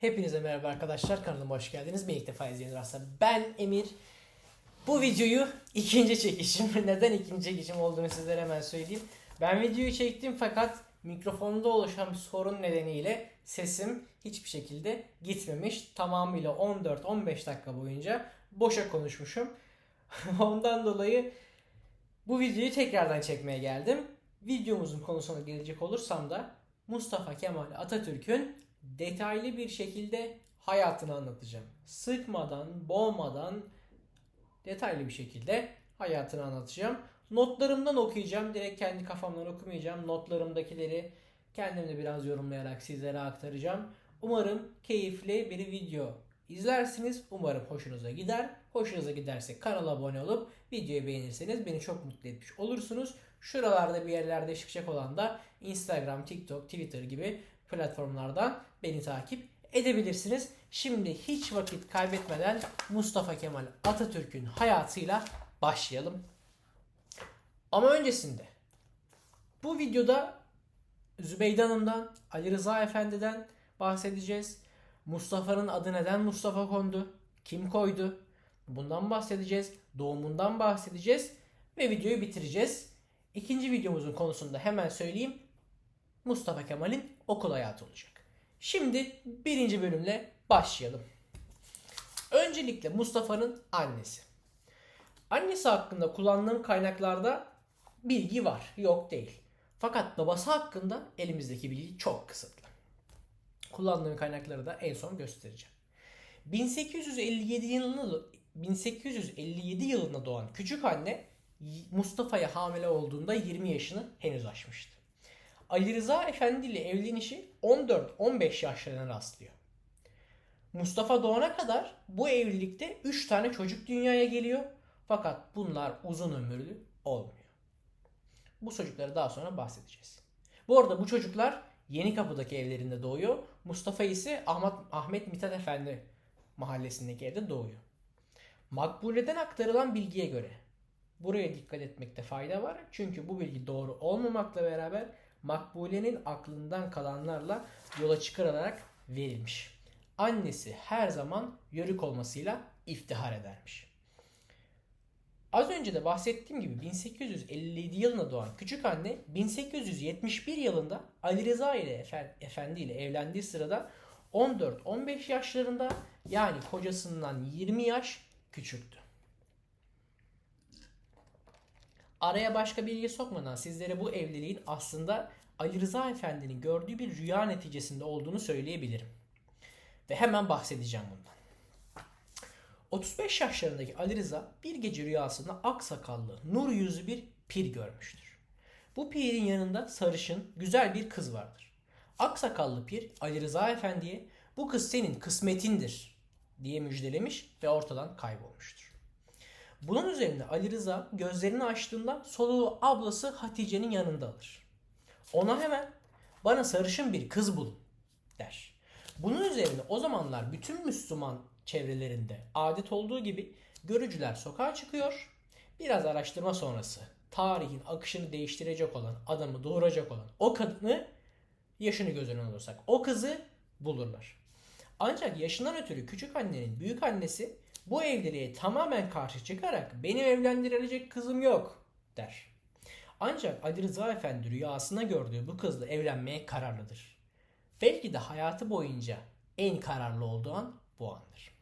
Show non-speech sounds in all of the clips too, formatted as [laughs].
Hepinize merhaba arkadaşlar. Kanalıma hoş geldiniz. Ben ilk defa izleyen varsa ben Emir. Bu videoyu ikinci çekişim. [laughs] Neden ikinci çekişim olduğunu sizlere hemen söyleyeyim. Ben videoyu çektim fakat mikrofonda oluşan bir sorun nedeniyle sesim hiçbir şekilde gitmemiş. Tamamıyla 14-15 dakika boyunca boşa konuşmuşum. [laughs] Ondan dolayı bu videoyu tekrardan çekmeye geldim. Videomuzun konusuna gelecek olursam da Mustafa Kemal Atatürk'ün detaylı bir şekilde hayatını anlatacağım. Sıkmadan, boğmadan detaylı bir şekilde hayatını anlatacağım. Notlarımdan okuyacağım. Direkt kendi kafamdan okumayacağım. Notlarımdakileri kendim de biraz yorumlayarak sizlere aktaracağım. Umarım keyifli bir video izlersiniz. Umarım hoşunuza gider. Hoşunuza giderse kanala abone olup videoyu beğenirseniz beni çok mutlu etmiş olursunuz. Şuralarda bir yerlerde çıkacak olan da Instagram, TikTok, Twitter gibi platformlardan beni takip edebilirsiniz. Şimdi hiç vakit kaybetmeden Mustafa Kemal Atatürk'ün hayatıyla başlayalım. Ama öncesinde bu videoda Zübeyde Hanım'dan, Ali Rıza Efendi'den bahsedeceğiz. Mustafa'nın adı neden Mustafa kondu? Kim koydu? Bundan bahsedeceğiz. Doğumundan bahsedeceğiz. Ve videoyu bitireceğiz. İkinci videomuzun konusunda hemen söyleyeyim. Mustafa Kemal'in okul hayatı olacak. Şimdi birinci bölümle başlayalım. Öncelikle Mustafa'nın annesi. Annesi hakkında kullandığım kaynaklarda bilgi var, yok değil. Fakat babası hakkında elimizdeki bilgi çok kısıtlı. Kullandığım kaynakları da en son göstereceğim. 1857 yılında 1857 yılında doğan küçük anne Mustafa'ya hamile olduğunda 20 yaşını henüz aşmıştı. Ali Rıza Efendi ile evlenişi 14-15 yaşlarına rastlıyor. Mustafa doğana kadar bu evlilikte 3 tane çocuk dünyaya geliyor. Fakat bunlar uzun ömürlü olmuyor. Bu çocukları daha sonra bahsedeceğiz. Bu arada bu çocuklar Yeni Kapı'daki evlerinde doğuyor. Mustafa ise Ahmet, Ahmet Mithat Efendi mahallesindeki evde doğuyor. Makbule'den aktarılan bilgiye göre buraya dikkat etmekte fayda var. Çünkü bu bilgi doğru olmamakla beraber Makbule'nin aklından kalanlarla yola çıkarılarak verilmiş. Annesi her zaman yörük olmasıyla iftihar edermiş. Az önce de bahsettiğim gibi 1857 yılında doğan küçük anne 1871 yılında Ali Rıza ile Efendi ile evlendiği sırada 14-15 yaşlarında yani kocasından 20 yaş küçüktü. Araya başka bilgi sokmadan sizlere bu evliliğin aslında Ali Rıza Efendi'nin gördüğü bir rüya neticesinde olduğunu söyleyebilirim. Ve hemen bahsedeceğim bundan. 35 yaşlarındaki Ali Rıza bir gece rüyasında aksakallı, nur yüzlü bir pir görmüştür. Bu pirin yanında sarışın, güzel bir kız vardır. Aksakallı pir Ali Rıza Efendi'ye bu kız senin kısmetindir diye müjdelemiş ve ortadan kaybolmuştur. Bunun üzerine Ali Rıza gözlerini açtığında soluğu ablası Hatice'nin yanında alır. Ona hemen bana sarışın bir kız bulun der. Bunun üzerine o zamanlar bütün Müslüman çevrelerinde adet olduğu gibi görücüler sokağa çıkıyor. Biraz araştırma sonrası tarihin akışını değiştirecek olan adamı doğuracak olan o kadını yaşını göz önüne alırsak o kızı bulurlar. Ancak yaşından ötürü küçük annenin büyük annesi bu evliliğe tamamen karşı çıkarak benim evlendirilecek kızım yok der. Ancak Ali Rıza Efendi rüyasında gördüğü bu kızla evlenmeye kararlıdır. Belki de hayatı boyunca en kararlı olduğu an bu andır.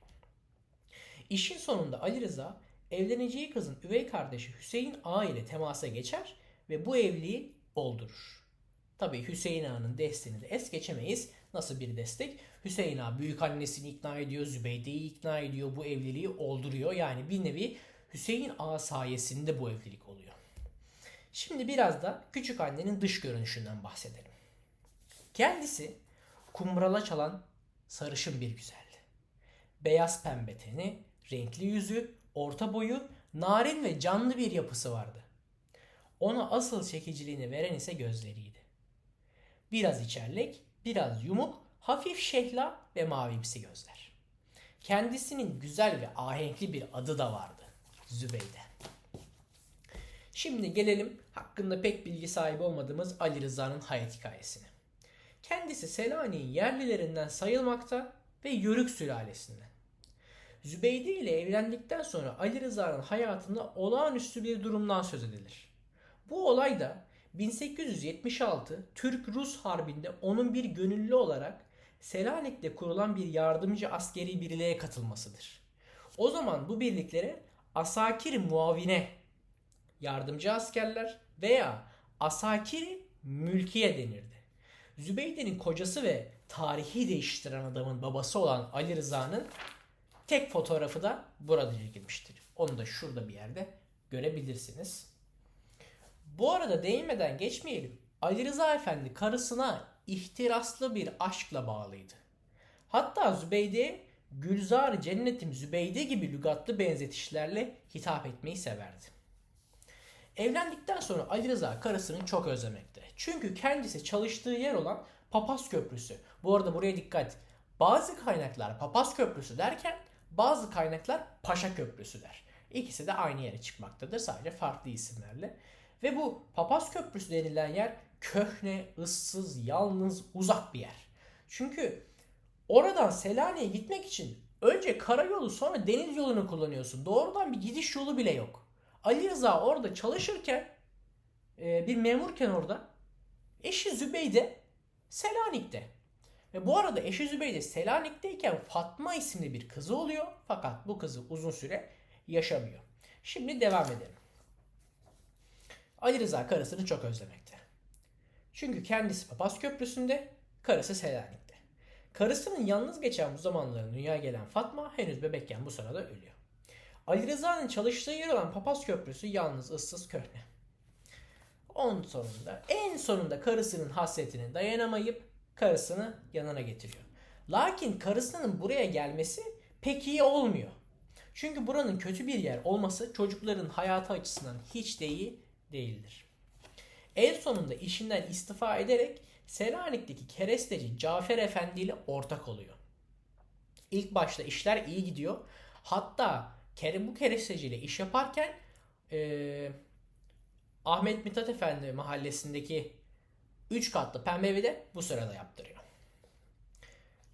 İşin sonunda Ali Rıza evleneceği kızın üvey kardeşi Hüseyin Ağa ile temasa geçer ve bu evliliği oldurur. Tabii Hüseyin Ağa'nın desteğini de es geçemeyiz. Nasıl bir destek? Hüseyin Ağa büyük annesini ikna ediyor, Zübeyde'yi ikna ediyor, bu evliliği olduruyor. Yani bir nevi Hüseyin Ağa sayesinde bu evlilik oluyor. Şimdi biraz da küçük annenin dış görünüşünden bahsedelim. Kendisi kumrala çalan sarışın bir güzeldi. Beyaz pembe teni, renkli yüzü, orta boyu, narin ve canlı bir yapısı vardı. Ona asıl çekiciliğini veren ise gözleriydi. Biraz içerlek, biraz yumuk, hafif şehla ve mavimsi gözler. Kendisinin güzel ve ahenkli bir adı da vardı. Zübeyde. Şimdi gelelim hakkında pek bilgi sahibi olmadığımız Ali Rıza'nın hayat hikayesine. Kendisi Selanik'in yerlilerinden sayılmakta ve Yörük sülalesinden. Zübeyde ile evlendikten sonra Ali Rıza'nın hayatında olağanüstü bir durumdan söz edilir. Bu olay da 1876 Türk-Rus Harbi'nde onun bir gönüllü olarak Selanik'te kurulan bir yardımcı askeri birliğe katılmasıdır. O zaman bu birliklere asakir muavine yardımcı askerler veya asakiri mülkiye denirdi. Zübeyde'nin kocası ve tarihi değiştiren adamın babası olan Ali Rıza'nın tek fotoğrafı da burada çekilmiştir. Onu da şurada bir yerde görebilirsiniz. Bu arada değinmeden geçmeyelim. Ali Rıza Efendi karısına ihtiraslı bir aşkla bağlıydı. Hatta Zübeyde Gülzar Cennetim Zübeyde gibi lügatlı benzetişlerle hitap etmeyi severdi. Evlendikten sonra Ali Rıza karısını çok özlemekte. Çünkü kendisi çalıştığı yer olan Papaz Köprüsü. Bu arada buraya dikkat. Bazı kaynaklar Papaz Köprüsü derken bazı kaynaklar Paşa Köprüsü der. İkisi de aynı yere çıkmaktadır sadece farklı isimlerle. Ve bu Papaz Köprüsü denilen yer köhne, ıssız, yalnız, uzak bir yer. Çünkü oradan Selanik'e gitmek için önce karayolu sonra deniz yolunu kullanıyorsun. Doğrudan bir gidiş yolu bile yok. Ali Rıza orada çalışırken e, bir memurken orada eşi Zübeyde Selanik'te. Ve bu arada eşi Zübeyde Selanik'teyken Fatma isimli bir kızı oluyor. Fakat bu kızı uzun süre yaşamıyor. Şimdi devam edelim. Ali Rıza karısını çok özlemekte. Çünkü kendisi Papaz Köprüsü'nde, karısı Selanik'te. Karısının yalnız geçen bu zamanların dünyaya gelen Fatma henüz bebekken bu sırada ölüyor. Ali Rıza'nın çalıştığı yer olan Papaz Köprüsü yalnız ıssız köhne. Onun sonunda, en sonunda karısının hasretine dayanamayıp karısını yanına getiriyor. Lakin karısının buraya gelmesi pek iyi olmuyor. Çünkü buranın kötü bir yer olması çocukların hayatı açısından hiç de iyi değildir. En sonunda işinden istifa ederek Selanik'teki keresteci Cafer Efendi ile ortak oluyor. İlk başta işler iyi gidiyor. Hatta Kerim bu keresteciyle iş yaparken eee Ahmet Mithat Efendi mahallesindeki 3 katlı pembe evi de bu sırada yaptırıyor.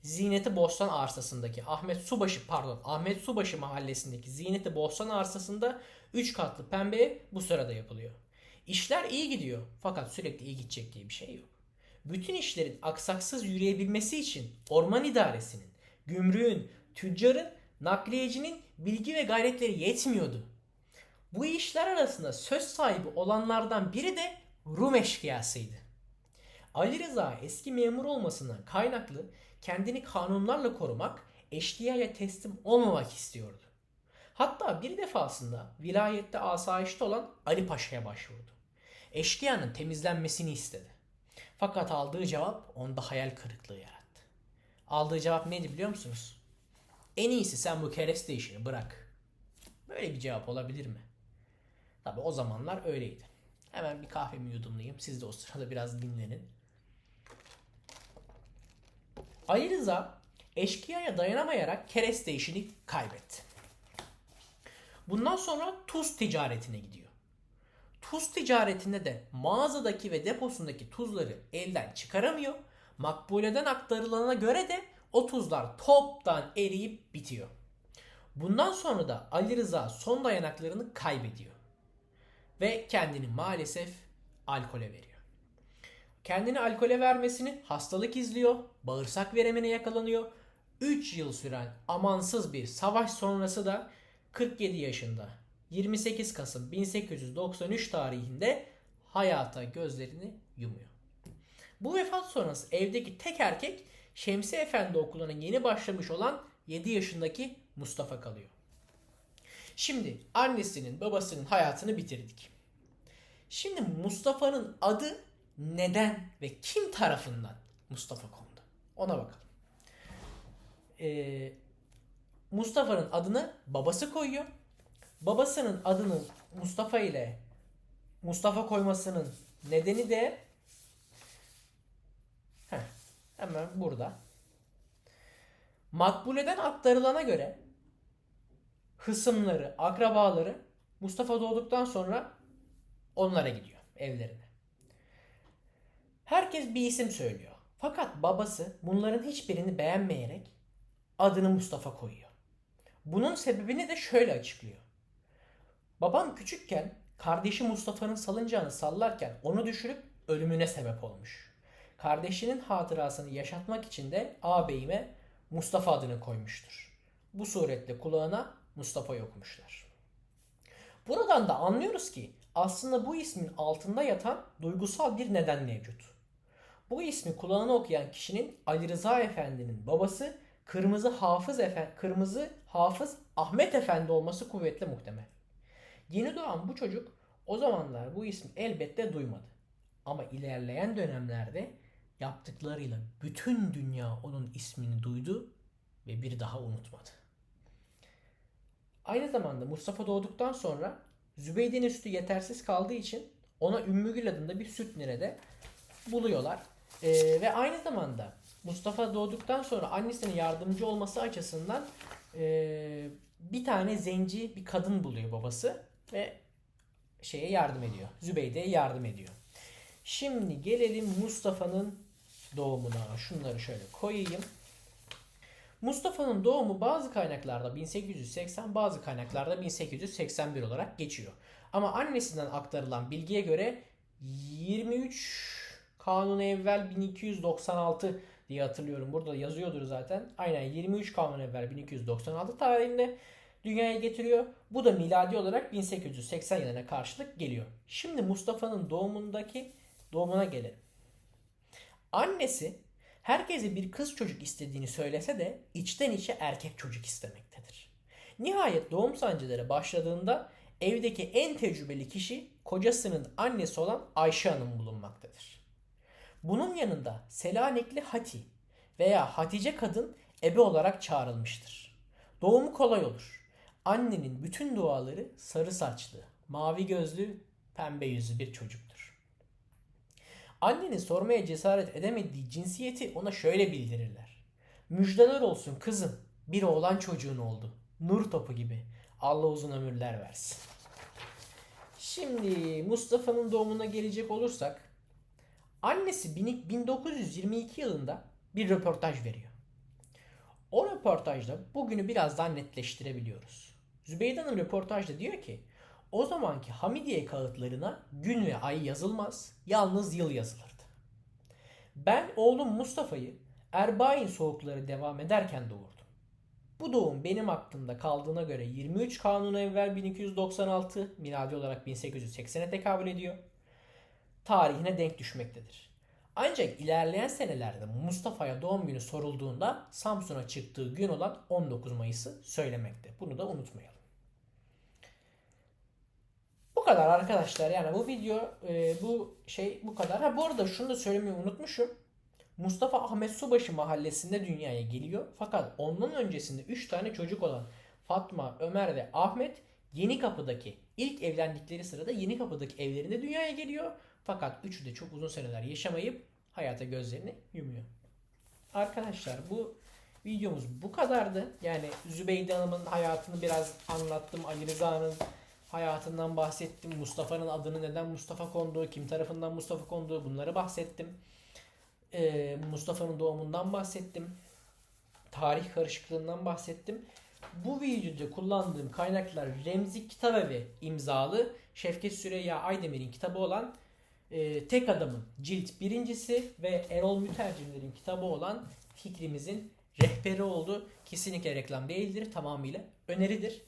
Ziyneti Bostan arsasındaki Ahmet Subaşı pardon Ahmet Subaşı mahallesindeki Ziyneti Bostan arsasında 3 katlı pembe ev bu sırada yapılıyor. İşler iyi gidiyor fakat sürekli iyi gidecek diye bir şey yok. Bütün işlerin aksaksız yürüyebilmesi için orman idaresinin, gümrüğün, tüccarın, nakliyecinin bilgi ve gayretleri yetmiyordu. Bu işler arasında söz sahibi olanlardan biri de Rum eşkıyasıydı. Ali Rıza eski memur olmasından kaynaklı kendini kanunlarla korumak, eşkıyaya teslim olmamak istiyordu. Hatta bir defasında vilayette asayişte olan Ali Paşa'ya başvurdu. Eşkıyanın temizlenmesini istedi. Fakat aldığı cevap onda hayal kırıklığı yarattı. Aldığı cevap neydi biliyor musunuz? En iyisi sen bu kereste işini bırak. Böyle bir cevap olabilir mi? Tabi o zamanlar öyleydi. Hemen bir kahvemi yudumlayayım. Siz de o sırada biraz dinlenin. Ali Rıza eşkıyaya dayanamayarak kereste işini kaybetti. Bundan sonra tuz ticaretine gidiyor. Tuz ticaretinde de mağazadaki ve deposundaki tuzları elden çıkaramıyor. Makbuleden aktarılana göre de o tuzlar toptan eriyip bitiyor. Bundan sonra da Ali Rıza son dayanaklarını kaybediyor. Ve kendini maalesef alkole veriyor. Kendini alkole vermesini hastalık izliyor, bağırsak veremine yakalanıyor. 3 yıl süren amansız bir savaş sonrası da 47 yaşında 28 Kasım 1893 tarihinde hayata gözlerini yumuyor. Bu vefat sonrası evdeki tek erkek Şemsi Efendi okuluna yeni başlamış olan 7 yaşındaki Mustafa kalıyor. Şimdi annesinin babasının hayatını bitirdik. Şimdi Mustafa'nın adı neden ve kim tarafından Mustafa kondu? Ona bakalım. Ee, Mustafa'nın adını babası koyuyor. Babasının adını Mustafa ile Mustafa koymasının nedeni de heh, hemen burada. Makbule'den aktarılana göre hısımları, akrabaları Mustafa doğduktan sonra onlara gidiyor evlerine. Herkes bir isim söylüyor. Fakat babası bunların hiçbirini beğenmeyerek adını Mustafa koyuyor. Bunun sebebini de şöyle açıklıyor. Babam küçükken kardeşi Mustafa'nın salıncağını sallarken onu düşürüp ölümüne sebep olmuş. Kardeşinin hatırasını yaşatmak için de ağabeyime Mustafa adını koymuştur. Bu suretle kulağına Mustafa okumuşlar. Buradan da anlıyoruz ki aslında bu ismin altında yatan duygusal bir neden mevcut. Bu ismi kulağına okuyan kişinin Ali Rıza Efendi'nin babası Kırmızı Hafız Efe, Kırmızı Hafız Ahmet Efendi olması kuvvetle muhtemel. Yeni doğan bu çocuk o zamanlar bu ismi elbette duymadı. Ama ilerleyen dönemlerde yaptıklarıyla bütün dünya onun ismini duydu ve bir daha unutmadı. Aynı zamanda Mustafa doğduktan sonra Zübeyde'nin sütü yetersiz kaldığı için ona Ümmügül adında bir süt nerede buluyorlar. Ee, ve aynı zamanda Mustafa doğduktan sonra annesine yardımcı olması açısından ee, bir tane zenci bir kadın buluyor babası ve şeye yardım ediyor. Zübeyde'ye yardım ediyor. Şimdi gelelim Mustafa'nın doğumuna. Şunları şöyle koyayım. Mustafa'nın doğumu bazı kaynaklarda 1880, bazı kaynaklarda 1881 olarak geçiyor. Ama annesinden aktarılan bilgiye göre 23 Kanun evvel 1296 diye hatırlıyorum. Burada yazıyordur zaten. Aynen 23 Kanun evvel 1296 tarihinde dünyaya getiriyor. Bu da miladi olarak 1880 yılına karşılık geliyor. Şimdi Mustafa'nın doğumundaki doğumuna gelelim. Annesi herkese bir kız çocuk istediğini söylese de içten içe erkek çocuk istemektedir. Nihayet doğum sancıları başladığında evdeki en tecrübeli kişi kocasının annesi olan Ayşe Hanım bulunmaktadır. Bunun yanında Selanikli Hati veya Hatice kadın ebe olarak çağrılmıştır. Doğumu kolay olur. Annenin bütün duaları sarı saçlı, mavi gözlü, pembe yüzlü bir çocuktur. Annenin sormaya cesaret edemediği cinsiyeti ona şöyle bildirirler. Müjdeler olsun kızım, bir oğlan çocuğun oldu. Nur topu gibi. Allah uzun ömürler versin. Şimdi Mustafa'nın doğumuna gelecek olursak annesi 1922 yılında bir röportaj veriyor. O röportajda bugünü biraz daha netleştirebiliyoruz. Zübeyde Hanım röportajda diyor ki o zamanki Hamidiye kağıtlarına gün ve ay yazılmaz, yalnız yıl yazılırdı. Ben oğlum Mustafa'yı Erbain soğukları devam ederken doğurdum. Bu doğum benim aklımda kaldığına göre 23 Kanun evvel 1296 miladi olarak 1880'e tekabül ediyor. Tarihine denk düşmektedir. Ancak ilerleyen senelerde Mustafa'ya doğum günü sorulduğunda Samsun'a çıktığı gün olan 19 Mayıs'ı söylemekte. Bunu da unutmayalım. Bu kadar arkadaşlar. Yani bu video e, bu şey bu kadar. Ha bu arada şunu da söylemeyi unutmuşum. Mustafa Ahmet Subaşı mahallesinde dünyaya geliyor. Fakat ondan öncesinde 3 tane çocuk olan Fatma, Ömer ve Ahmet Yeni Kapı'daki ilk evlendikleri sırada Yeni Kapı'daki evlerinde dünyaya geliyor. Fakat üçü de çok uzun seneler yaşamayıp hayata gözlerini yumuyor. Arkadaşlar bu videomuz bu kadardı. Yani Zübeyde Hanım'ın hayatını biraz anlattım. Ali Rıza'nın hayatından bahsettim. Mustafa'nın adını neden Mustafa konduğu, kim tarafından Mustafa konduğu bunları bahsettim. Ee, Mustafa'nın doğumundan bahsettim. Tarih karışıklığından bahsettim. Bu videoda kullandığım kaynaklar Remzi Kitabevi imzalı Şevket Süreyya Aydemir'in kitabı olan e, Tek Adamın cilt birincisi ve Erol Mütercimler'in kitabı olan Fikrimizin rehberi oldu. Kesinlikle reklam değildir. Tamamıyla öneridir.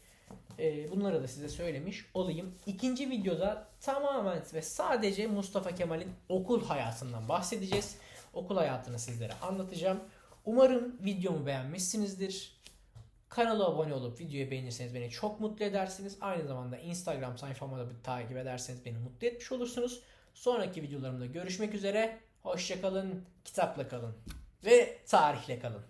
E, bunları da size söylemiş olayım. İkinci videoda tamamen ve sadece Mustafa Kemal'in okul hayatından bahsedeceğiz. Okul hayatını sizlere anlatacağım. Umarım videomu beğenmişsinizdir. Kanala abone olup videoyu beğenirseniz beni çok mutlu edersiniz. Aynı zamanda Instagram sayfamı da bir takip ederseniz beni mutlu etmiş olursunuz. Sonraki videolarımda görüşmek üzere. Hoşçakalın, kitapla kalın ve tarihle kalın.